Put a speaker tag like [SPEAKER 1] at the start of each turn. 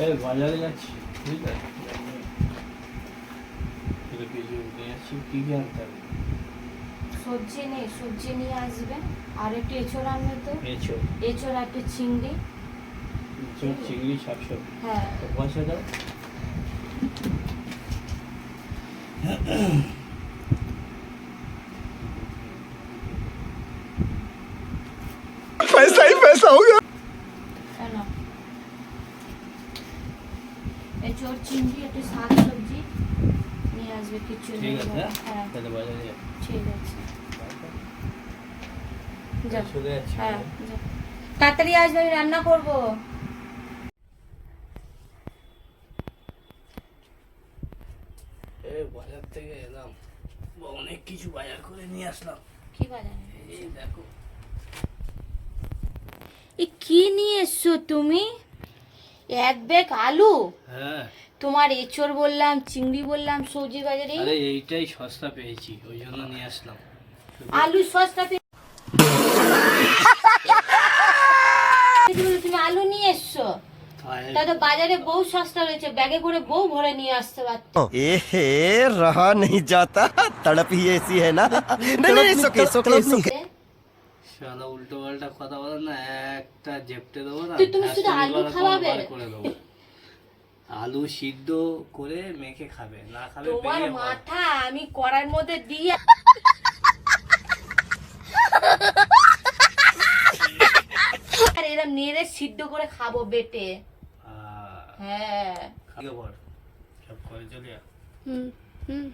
[SPEAKER 1] এই বাজারে যাচ্ছি ঠিক আছে কিলো কেজি নিয়ে যাচ্ছি কি কি আনতে হবে
[SPEAKER 2] সবজি নেই সবজি নিয়ে আসবে আর একটু এঁচড় আনবে তো
[SPEAKER 1] এঁচো
[SPEAKER 2] এঁচড় আর একটু চিংড়ি
[SPEAKER 1] এঁচো চিংড়ি শাকসবজি
[SPEAKER 2] হ্যাঁ
[SPEAKER 1] তো পয়সা দাও
[SPEAKER 3] पैसा ही पैसा होगा
[SPEAKER 2] এঁচড় চিংড়ি একটু শাক সবজি নিয়ে আসবে কিছু
[SPEAKER 1] ঠিক আছে
[SPEAKER 2] হ্যাঁ?
[SPEAKER 1] তাহলে বাজারে
[SPEAKER 2] ঠিক আছে। যাও।
[SPEAKER 1] চলে যাচ্ছি।
[SPEAKER 2] হ্যাঁ তাড়াতাড়ি আসবে আমি রান্না করব।
[SPEAKER 1] বাজার থেকে এলাম। অনেক কিছু বাজার করে নিয়ে আসলাম।
[SPEAKER 2] কি বাজার?
[SPEAKER 1] এই দেখো।
[SPEAKER 2] এ কি নিয়ে এসছো তুমি? এক ব্যাগ আলু?
[SPEAKER 1] হ্যাঁ।
[SPEAKER 2] তোমার এচর বললাম চিংড়ি বললাম সবজি বাজারে?
[SPEAKER 1] আরে এইটাই সস্তা পেয়েছি ওই জন্য নিয়ে আসলাম।
[SPEAKER 2] আলু সস্তা পেয়ে তুমি আলু নিয়ে এসছো? তাহলে বাজারে বউ সস্তা রয়েছে ব্যাগে করে বউ ভরে নিয়ে আসতে পারতো।
[SPEAKER 3] এ হে রহা নেই যাতা তড়প হি এসি হ্যায় না? না ইটস ওকে ইটস ওকে
[SPEAKER 1] শালা উল্টো পাল্টা কথা বলে না একটা জেপটে দেবো না
[SPEAKER 2] তুই- তুমি শুধু আলু খাওয়াবে?
[SPEAKER 1] করে দেবো। আলু সিদ্ধ করে মেখে খাবে না খাবে
[SPEAKER 2] তোমার মাথা আমি কড়ার মধ্যে দিয়ে আর এরম নেড়ে সিদ্ধ করে খাব বেটে।
[SPEAKER 1] আহ,
[SPEAKER 2] হ্যাঁ।
[SPEAKER 1] সব করে চলে
[SPEAKER 2] হুম হুম।